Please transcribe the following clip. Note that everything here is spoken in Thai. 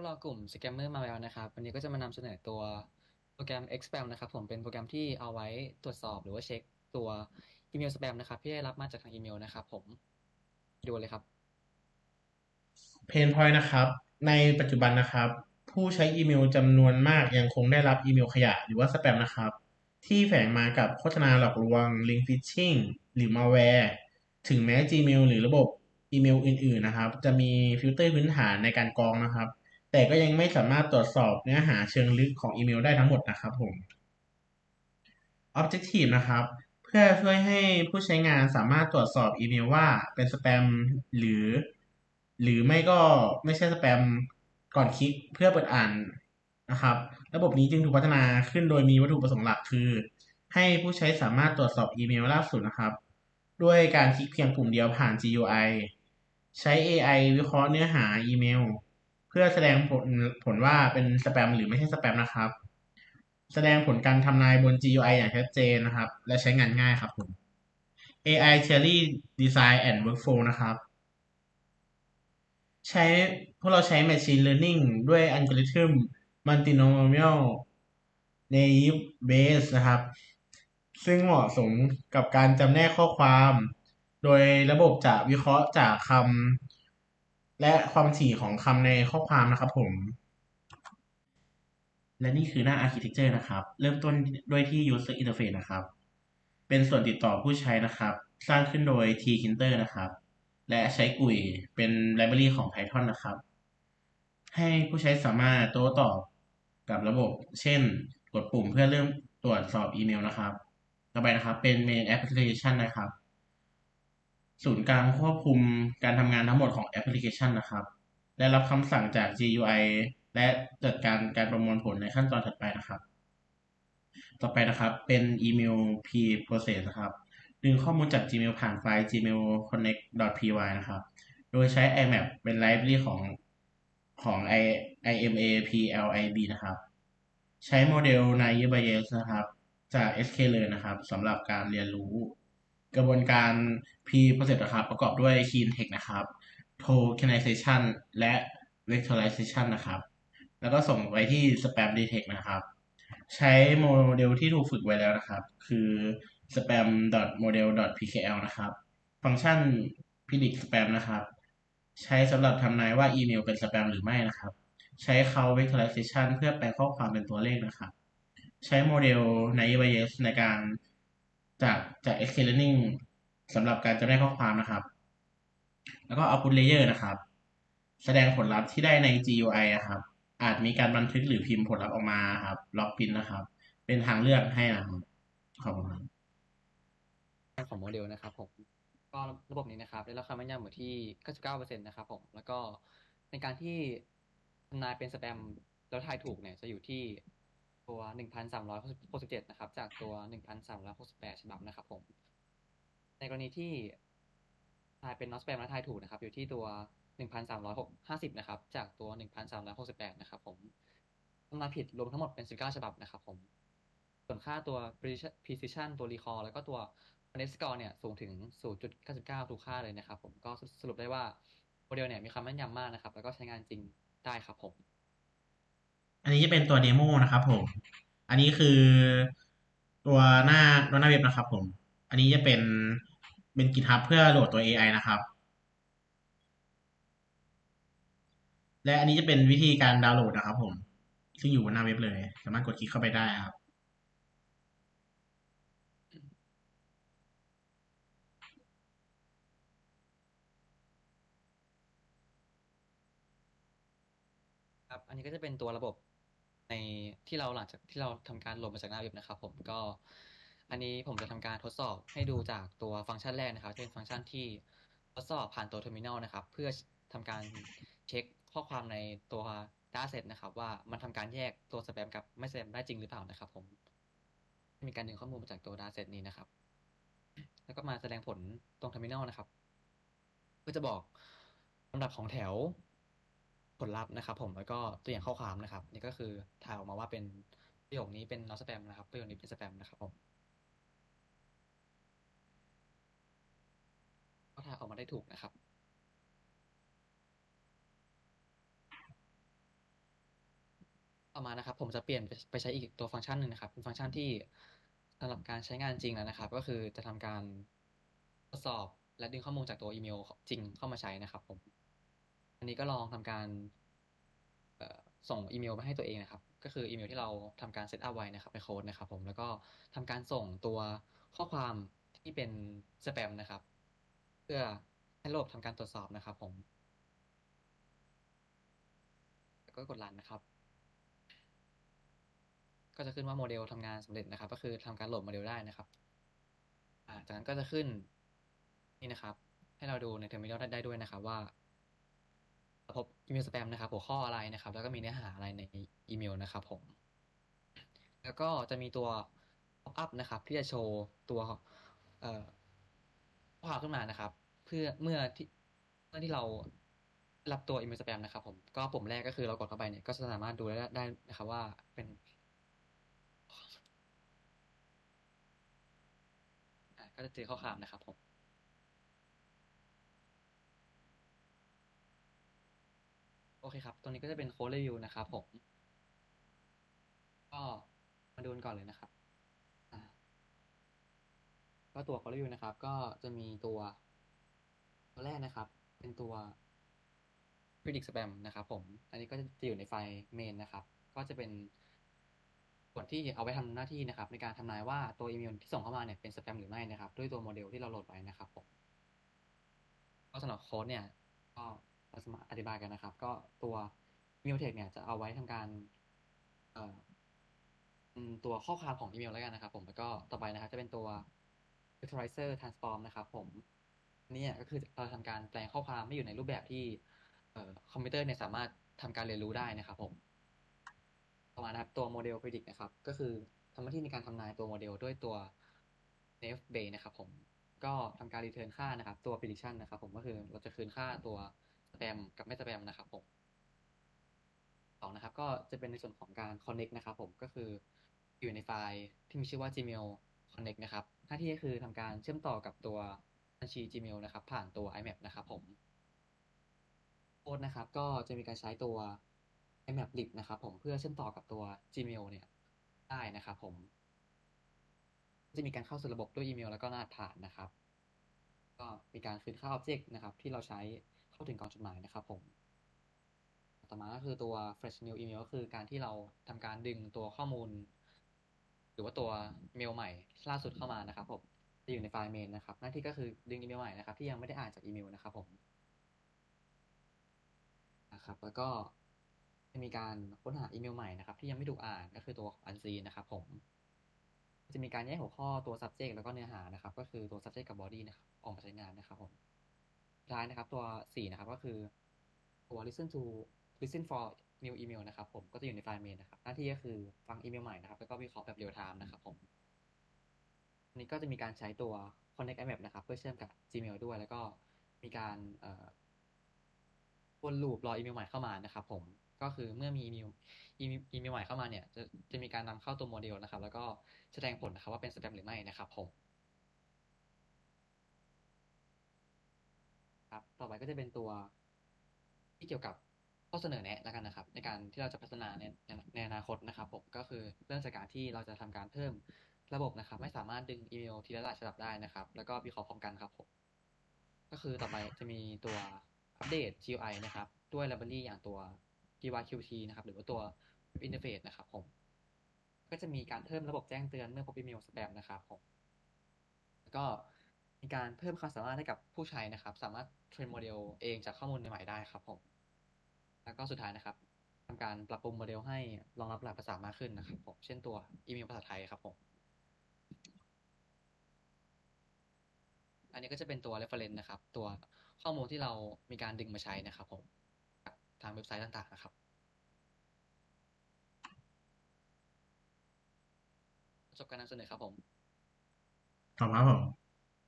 วกเรากลุ่ม Scammer มาแล้วนะครับ วันนี้ก็จะมานำเสนอตัวโปรแกรม Xspam นะครับ ผมเป็นโปรแกรมที่เอาไว้ตรวจสอบหรือว่าเช็คตัวอีเมลสแปมนะครับ ที่ได้รับมาจากทางอีเมลนะครับ ผมดูเลยครับ เพนพอยนะครับ ในปัจจุบันนะครับ ผู้ใช้อีเมลจำนวนมากยังคงได้รับอีเมลขยะหรือว่าสแปมนะครับ ที่แฝงมากับโฆษณาหลอกลวงลิงก์ฟิชชิงหรือมาแวร์ถึงแม้ Gmail หรือระบบอีเมลอื่น ๆ นะครับ จะมีฟิลเตอร์พื้นฐานในการกรองนะครับ แต่ก็ยังไม่สามารถตรวจสอบเนื้อหาเชิงลึกของอีเมลได้ทั้งหมดนะครับผม Objective นะครับ เพื่อช่วยให้ผู้ใช้งานสามารถตรวจสอบอีเมลว่าเป็นสแปมหรือ หรือไม่ก็ไม่ใช่สแปมก่อนคลิกเพื่อเปิดอ่านนะครับ ระบบนี้จึงถูกพัฒนาขึ้นโดยมีวัตถุประสงค์หลักคือ ให้ผู้ใช้สามารถตรวจสอบอีเมลล่าสุดนะครับ ด้วยการคลิกเพียงปุ่มเดียวผ่าน GUI ใช้ AI วิเคราะห์เนื้อหาอีเมล เพื่อแสดงผลผลว่าเป็นสแปมหรือไม่ใช่สแปมนะครับ แสดงผลการทำนายบน GUI อย่างชัดเจนนะครับ และใช้งานง่ายครับผม AI Theory Design and Workflow นะครับ ใช้พวกเราใช้ Machine Learning ด้วยอัลกอริทึม Multinomial Naive Bayes นะครับ ซึ่งเหมาะสมกับการจำแนกข้อความ โดยระบบจะวิเคราะห์จากคำ และความถี่ของคำในข้อความนะครับผม และนี่คือหน้า Architecture นะครับ เริ่มต้นด้วยที่ User Interface นะครับ เป็นส่วนติดต่อผู้ใช้นะครับ สร้างขึ้นโดย Tkinter นะครับ และใช้กุยเป็น library ของ Python นะครับ ให้ผู้ใช้สามารถโต้ตอบกับระบบ เช่น กดปุ่มเพื่อเริ่มตรวจสอบอีเมลนะครับ ต่อไปนะครับเป็น main application นะครับ ศูนย์กลางควบคุมการทำงานทั้งหมดของแอปพลิเคชันนะครับได้รับคำสั่งจาก GUI และจัดการการประมวลผลในขั้นตอนถัดไปนะครับ ต่อไปนะครับเป็นอีเมล P process นะครับดึงข้อมูลจาก Gmail ผ่านไฟล์ gmail connect.py นะครับ โดยใช้ IMAP เป็น library ของของ IMAPLIB นะครับ ใช้โมเดล Naive Bayes นะครับ จาก sklearn นะครับสำหรับการเรียนรู้ กระบวนการ pre-process นะครับ ประกอบด้วย clean text นะครับ tokenization และ vectorization นะครับ แล้วก็ส่งไปที่ spam detect นะครับ ใช้โมเดลที่ถูกฝึกไว้แล้วนะครับ คือ spam.model.pkl นะครับ ฟังก์ชัน predict spam นะครับ ใช้สำหรับทำนายว่าอีเมลเป็นสแปมหรือไม่นะครับ ใช้ count vectorization เพื่อแปลข้อความเป็นตัวเลขนะครับ ใช้โมเดล naive Bayes ในการ จากจาก sklearning สำหรับการจำแนกข้อความนะครับ แล้วก็ output layer นะครับ แสดงผลลัพธ์ที่ได้ใน GUI นะครับ อาจมีการบันทึกหรือพิมพ์ผลลัพธ์ออกมาครับล็อกพินนะครับ เป็นทางเลือกให้นะครับขอบคุณครับของโมเดลนะครับผมก็ระบบนี้นะครับได้รับความแม่นยำอยู่ที่ 99%นะครับผม แล้วก็ในการที่ทำนายเป็นสแปมแล้วทายถูกเนี่ยจะอยู่ที่ ตัว 1,367 นะครับ จากตัว 1,368 ฉบับนะครับผม ในกรณีที่ทายเป็น not spam และทายถูกนะครับ อยู่ที่ตัว 1,350 นะครับ จากตัว 1,368 นะครับผมทำนายผิดรวมทั้งหมดเป็น 19 ฉบับนะครับผม ส่วนค่าตัว precision ตัว recall แล้วก็ตัว net score เนี่ย สูงถึง 0.99 ทุกค่าเลยนะครับผม ก็สรุปได้ว่าโมเดลเนี่ยมีความแม่นยำมากนะครับ แล้วก็ใช้งานจริงได้ครับผม อันนี้จะเป็นตัวเดโมนะครับผม อันนี้คือตัวหน้าตัวหน้าเว็บนะครับผม อันนี้จะเป็นเป็น GitHub เพื่อโหลดตัว AI นะครับ และอันนี้จะเป็นวิธีการดาวน์โหลดนะครับผม ซึ่งอยู่บนหน้าเว็บเลย สามารถกดคลิกเข้าไปได้ครับครับ อันนี้ก็จะเป็นตัวระบบ ในที่เราหลังจากที่เราทำการโหลดมาจากหน้าเว็บนะครับ ผมก็อันนี้ผมจะทำการทดสอบให้ดูจากตัวฟังก์ชันแรกนะครับเป็นฟังก์ชันที่ทดสอบผ่านตัวเทอร์มินอลนะครับ เพื่อทำการเช็คข้อความในตัว Data Set นะครับ ว่ามันทำการแยกตัวสแปมกับไม่สแปมได้จริงหรือเปล่านะครับ ผม มีการดึงข้อมูลมาจากตัว Data Set นี้นะครับ แล้วก็มาแสดงผลตรงเทอร์มินอลนะครับเพื่อจะบอกลำดับของแถว ผลลัพธ์นะครับ ผมแล้วก็ตัวอย่างข้อความนะครับ นี่ก็คือถ่ายออกมาว่าเป็นประโยคนี้เป็น not spam นะครับประโยคนี้เป็น spam นะครับผมก็ถ่ายออกมาได้ถูกนะครับต่อมานะครับ ผมจะเปลี่ยนไปใช้อีกตัวฟังก์ชันหนึ่งนะครับ เป็นฟังก์ชันที่สำหรับการใช้งานจริงแล้วนะครับ ก็คือจะทำการทดสอบและดึงข้อมูลจากตัวอีเมลจริงเข้ามาใช้นะครับผม อันนี้ก็ลองทำการส่งอีเมลไปให้ตัวเองนะครับ ก็คืออีเมลที่เราทำการเซตอัพไว้นะครับในโค้ดนะครับ ผมแล้วก็ทำการส่งตัวข้อความที่เป็นสแปมนะครับ เพื่อให้ระบบทำการตรวจสอบนะครับ ผมแล้วก็กดรันนะครับ ก็จะขึ้นว่าโมเดลทำงานสำเร็จนะครับ ก็คือทำการโหลดโมเดลได้นะครับจากนั้นก็จะขึ้นนี่นะครับ ให้เราดูในเทอร์มินอลได้ด้วยนะครับว่า พบอีเมลสแปมนะครับ หัวข้ออะไรนะครับ แล้วก็มีเนื้อหาอะไรในอีเมลนะครับผม แล้วก็จะมีตัว pop up นะครับ ที่จะโชว์ตัวเอ่อข้อความขึ้นมานะครับ เพื่อเมื่อที่เมื่อที่เรารับตัวอีเมลสแปมนะครับ ผมก็ปุ่มแรกก็คือเรากดเข้าไปเนี่ยก็จะสามารถดูได้ได้นะครับ ว่าเป็นก็จะเจอข้อความนะครับผม โอเคครับ ตรงนี้ก็จะเป็นโค้ดรีวิวนะครับผม ก็มาดูกันก่อนเลยนะครับก็ตัวโค้ดรีวิวนะครับ ก็จะมีตัวตัวแรกนะครับ เป็นตัว predict spam นะครับผม อันนี้ก็จะอยู่ในไฟล์ main นะครับ ก็จะเป็นส่วนที่เอาไว้ทำหน้าที่นะครับ ในการทำนายว่าตัวอีเมลที่ส่งเข้ามาเนี่ยเป็นสแปมหรือไม่นะครับ ด้วยตัวโมเดลที่เราโหลดไว้นะครับผมก็สำหรับโค้ดเนี่ยก็ เราจะมาอธิบายกันนะครับ ก็ตัว email text เนี่ยจะเอาไว้ทำการเอตัวข้อความของอีเมลแล้วกันนะครับ ผมแล้วก็ต่อไปนะครับจะเป็นตัว vectorizer transform นะครับ ผมนี่ก็คือเราทำการแปลงข้อความไม่อยู่ในรูปแบบที่เอคอมพิวเตอร์เนี่ยสามารถทำการเรียนรู้ได้นะครับ ผมต่อมานะครับตัวโมเดล predict นะครับ ก็คือทำหน้าที่ในการทำนายตัวโมเดลด้วยตัว naive Bayes นะครับ ผมก็ทำการ return ค่านะครับ ตัว prediction นะครับ ผมก็คือเราจะคืนค่าตัว spam กับไม่ spam นะครับผมสองนะครับ ก็จะเป็นในส่วนของการ connect นะครับ ผมก็คืออยู่ในไฟล์ที่มีชื่อว่า gmail connect นะครับ หน้าที่ก็คือทำการเชื่อมต่อกับตัวบัญชี gmail นะครับ ผ่านตัว imap นะครับผมโค้ดนะครับ ก็จะมีการใช้ตัว imap lib นะครับ ผมเพื่อเชื่อมต่อกับตัว gmail เนี่ยได้นะครับ ผม จะมีการเข้าสู่ระบบด้วยอีเมล แล้วก็รหัสผ่านนะครับ ก็มีการคืนค่า object นะครับ ที่เราใช้าถึงก่องจดหมายนะครับผม ต่อมาก็คือตัว fresh new email ก็คือการที่เราทำการดึงตัวข้อมูล หรือว่าตัวเมลใหม่ล่าสุดเข้ามานะครับผมจะอยู่ในไฟล์ main นะครับ หน้าที่ก็คือดึงอีเมลใหม่นะครับ ที่ยังไม่ได้อ่านจากอีเมลนะครับผมนะครับ แล้วก็จะมีการค้นหาอีเมลใหม่นะครับ ที่ยังไม่ถูกอ่านก็คือตัว unseen นะครับ ผม จะมีการแยกหัวข้อตัว subject แล้วก็เนื้อหานะครับ ก็คือตัว subject กับ body นะครับ ออกมาใช้งานนะครับผม ท้ายนะครับ ตัว4นะครับก็คือตัว listen to listen for new email นะครับ ผมก็จะอยู่ในไฟล์ main นะครับ หน้าที่ก็คือฟังอีเมลใหม่นะครับ แล้วก็วิเคราะห์แบบ real time นะครับผมอันนี้ก็จะมีการใช้ตัว connect imap นะครับ เพื่อเชื่อมกับ gmail ด้วย แล้วก็มีการอ่อวนลูปรออีเมลใหม่เข้ามานะครับ ผมก็คือเมื่อมีอีเมลอีเมลใหม่เข้ามาเนี่ย จะจะมีการนำเข้าตัวโมเดลนะครับ แล้วก็แสดงผลนะครับว่าเป็นสแปมหรือไม่นะครับผม ครับ ต่อไปก็จะเป็นตัวที่เกี่ยวกับข้อเสนอแนะแล้วกันนะครับ ในการที่เราจะพัฒนาในในอนาคตนะครับผมก็คือเริ่มจากการที่เราจะทำการเพิ่มระบบนะครับ ไม่สามารถดึงอีเมลทีละหลายฉบับได้นะครับ แล้วก็วิเคราะห์พร้อมกันครับผมก็คือต่อไปจะมีตัวอัปเดต GUI นะครับ ด้วย library อย่างตัว GYQT นะครับ หรือว่าตัว Web Interface นะครับผม ก็จะมีการเพิ่มระบบแจ้งเตือนเมื่อพบอีเมลสแปมนะครับผมแล้วก็ มีการเพิ่มความสามารถให้กับผู้ใช้นะครับ สามารถเทรนโมเดลเองจากข้อมูลใหม่ได้ครับผม แล้วก็สุดท้ายนะครับทำการปรับปรุงโมเดลให้รองรับหลายภาษามากขึ้นนะครับผมเช่นตัวอีเมลภาษาไทยครับผมอันนี้ก็จะเป็นตัว reference นะครับ ตัวข้อมูลที่เรามีการดึงมาใช้นะครับผมทางเว็บไซต์ต่างๆนะครับจบการนำเสนอครับผมต่อมาครับผม